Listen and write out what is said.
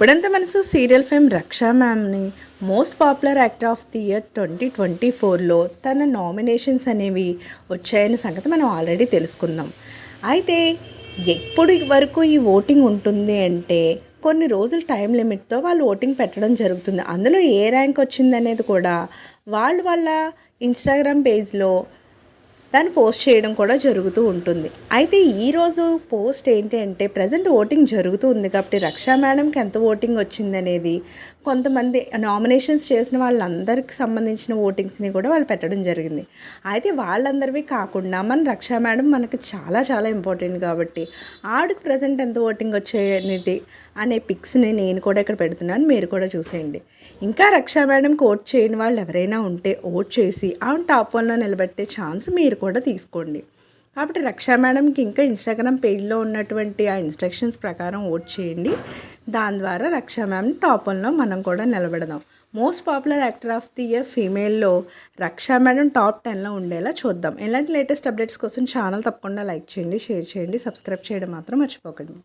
ఇప్పుడంతా మనసు serial fame Raksha మ్యామ్ని most popular actor of the year twenty twenty ఫోర్లో తన నామినేషన్స్ అనేవి వచ్చాయని సంగతి మనం ఆల్రెడీ తెలుసుకుందాం. అయితే ఎప్పుడు వరకు ఈ ఓటింగ్ ఉంటుంది అంటే కొన్ని రోజులు టైం లిమిట్తో వాళ్ళు ఓటింగ్ పెట్టడం జరుగుతుంది. అందులో ఏ ర్యాంక్ వచ్చిందనేది కూడా వాళ్ళు వాళ్ళ ఇన్స్టాగ్రామ్ పేజ్లో దాన్ని పోస్ట్ చేయడం కూడా జరుగుతూ ఉంటుంది. అయితే ఈరోజు పోస్ట్ ఏంటి అంటే ప్రజెంట్ ఓటింగ్ జరుగుతూ ఉంది కాబట్టి రక్షా మేడంకి ఎంత ఓటింగ్ వచ్చింది అనేది కొంతమంది నామినేషన్స్ చేసిన వాళ్ళందరికీ సంబంధించిన ఓటింగ్స్ని కూడా వాళ్ళు పెట్టడం జరిగింది. అయితే వాళ్ళందరివి కాకుండా మన రక్షా మేడం మనకు చాలా చాలా ఇంపార్టెంట్ కాబట్టి ఆవిడకి ప్రజెంట్ ఎంత ఓటింగ్ వచ్చాయనేది అనే పిక్స్ని నేను కూడా ఇక్కడ పెడుతున్నాను. మీరు కూడా చూసేయండి. ఇంకా రక్షా మేడంకి ఓట్ చేయని వాళ్ళు ఎవరైనా ఉంటే ఓట్ చేసి ఆవిడ టాప్ వన్లో నిలబెట్టే ఛాన్స్ మీరు కూడా తీసుకోండి. కాబట్టి రక్షా మేడంకి ఇంకా ఇన్స్టాగ్రామ్ పేజ్లో ఉన్నటువంటి ఆ ఇన్స్ట్రక్షన్స్ ప్రకారం ఓట్ చేయండి. దాని ద్వారా రక్షా మ్యామ్ని టాప్ వన్లో మనం కూడా నిలబెడదాం. Most popular actor of the year ఫీమేల్లో Raksha madam top టెన్లో ఉండేలా చూద్దాం. ఇలాంటి లేటెస్ట్ అప్డేట్స్ కోసం ఛానల్ తప్పకుండా లైక్ చేయండి షేర్ చేయండి సబ్స్క్రైబ్ చేయడం మాత్రం మర్చిపోకండి.